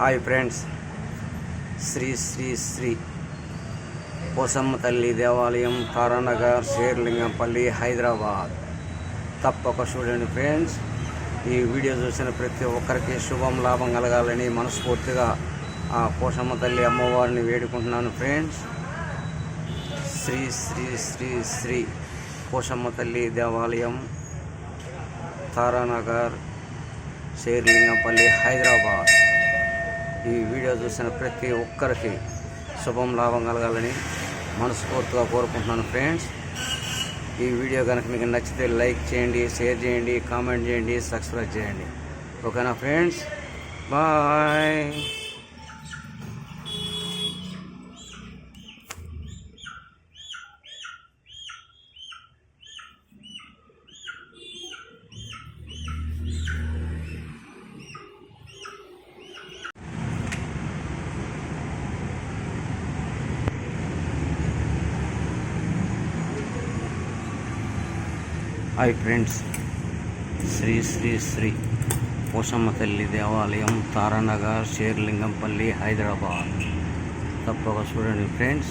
Hi friends. Shri Shri Shri Posamma తల్లి దేవాలయం తారానగర్ షేర్లింగంపల్లి హైదరాబాద్. తప్పక చూడండి ఫ్రెండ్స్. ఈ వీడియో చూసిన ప్రతి ఒక్కరికి శుభం లాభం కలగాలని మనస్ఫూర్తిగా ఆ పోసమ్మ తల్లి అమ్మవారిని వేడుకుంటున్నాను ఫ్రెండ్స్. శ్రీ శ్రీ శ్రీ శ్రీ పోసమ్మ తల్లి దేవాలయం తారానగర్ షేర్లింగంపల్లి హైదరాబాద్. ఈ వీడియో చూసిన ప్రతి ఒక్కరికి శుభం లాభం కలగాలని మనస్ఫూర్తిగా కోరుకుంటున్నాను ఫ్రెండ్స్. ఈ వీడియో కనుక మీకు నచ్చితే లైక్ చేయండి షేర్ చేయండి కామెంట్ చేయండి సబ్స్క్రైబ్ చేయండి. ఓకేనా friends? Bye. Hi friends. Sri Sri Sri Poshamma తల్లి దేవాలయం తారానగర్ షేర్లింగంపల్లి హైదరాబాద్. తప్పక చూడండి ఫ్రెండ్స్.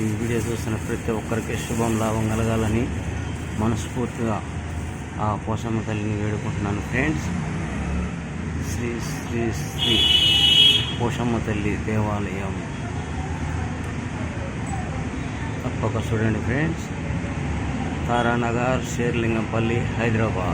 ఈ వీడియో చూసిన ప్రతి ఒక్కరికి శుభం లాభం కలగాలని మనస్ఫూర్తిగా ఆ పోషమ్మ తల్లిని వేడుకుంటున్నాను ఫ్రెండ్స్. శ్రీ శ్రీ శ్రీ పోషమ్మ తల్లి దేవాలయం. తప్పక చూడండి ఫ్రెండ్స్. తారానగర్ షేర్లింగంపల్లి హైదరాబాద్.